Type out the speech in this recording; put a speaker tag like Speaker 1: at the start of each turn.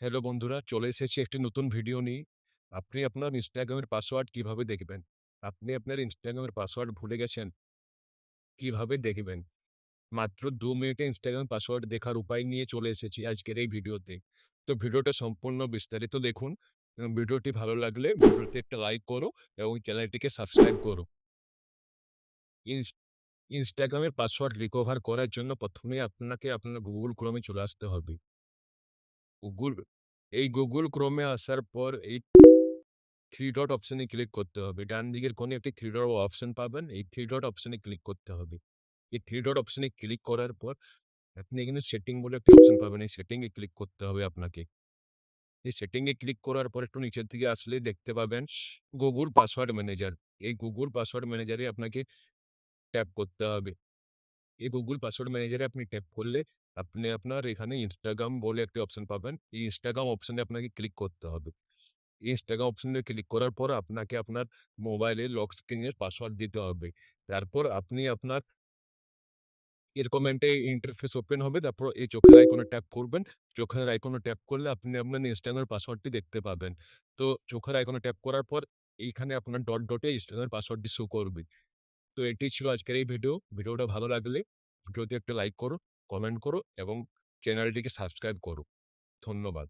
Speaker 1: Hello বন্ধুরা, চলে এসেছি একটি নতুন ভিডিও নিয়ে। আপনি আপনার ইনস্টাগ্রামের পাসওয়ার্ড কীভাবে দেখবেন? আপনি আপনার ইনস্টাগ্রামের পাসওয়ার্ড ভুলে গেছেন? কীভাবে দেখবেন? মাত্র দু মিনিটে ইনস্টাগ্রাম পাসওয়ার্ড দেখার উপায় নিয়ে চলে এসেছি আজকের এই ভিডিওতে। তো ভিডিওটা সম্পূর্ণ বিস্তারিত দেখুন। ভিডিওটি ভালো লাগলে ভিডিওতে একটা লাইক করো এবং চ্যানেলটিকে সাবস্ক্রাইব করো। ইনস Instagram পাসওয়ার্ড রিকভার করার জন্য ১ম এ আপনাকে আপনার গুগল এ চলে আসতে হবে। Google, এই গুগল এ আসার পর এই থ্রি ডট অপশানে ক্লিক করতে হবে। ডান দিকের কোণে একটি থ্রি ডট অপশন পাবেন। এই থ্রি ডট অপশনে ক্লিক করতে হবে। এই 3 ডট অপশনে ক্লিক করার পর আপনি এখানে সেটিং বলে একটি অপশন পাবেন। এই সেটিং এ ক্লিক করতে হবে আপনাকে। এই সেটিং এ ক্লিক করার পর একটু নিচের দিকে আসলেই দেখতে পাবেন গুগল পাসওয়ার্ড ম্যানেজার। এই গুগল পাসওয়ার্ড ম্যানেজারে আপনাকে ট্যাপ করতে হবে। এই গুগল পাসওয়ার্ড ম্যানেজারে আপনি ট্যাপ করলে আপনি আপনার এখানে ইনস্টাগ্রাম বলে একটি অপশন পাবেন। এই Instagram অপশনে আপনাকে ক্লিক করতে হবে। ইনস্টাগ্রাম অপশনে ক্লিক করার পর আপনাকে আপনার মোবাইলে লক স্ক্রিনের পাসওয়ার্ড দিতে হবে। তারপর আপনি আপনার এরকম একটা ইন্টারফেস ওপেন হবে। তারপর এই চোখের আইকনে ট্যাপ করবেন। চোখের আইকনে ট্যাপ করলে আপনি আপনার এর পাসওয়ার্ডটি দেখতে পাবেন। তো চোখের আইকনে ট্যাপ করার পর এইখানে আপনার ডট ডটে এর পাসওয়ার্ডটি শো করবে। তো এটি ছিল আজকের এই ভিডিও। ভিডিওটা ভালো লাগলে ভিডিওতে একটা লাইক করো, কমেন্ট করো এবং চ্যানেলটিকে সাবস্ক্রাইব করো। ধন্যবাদ।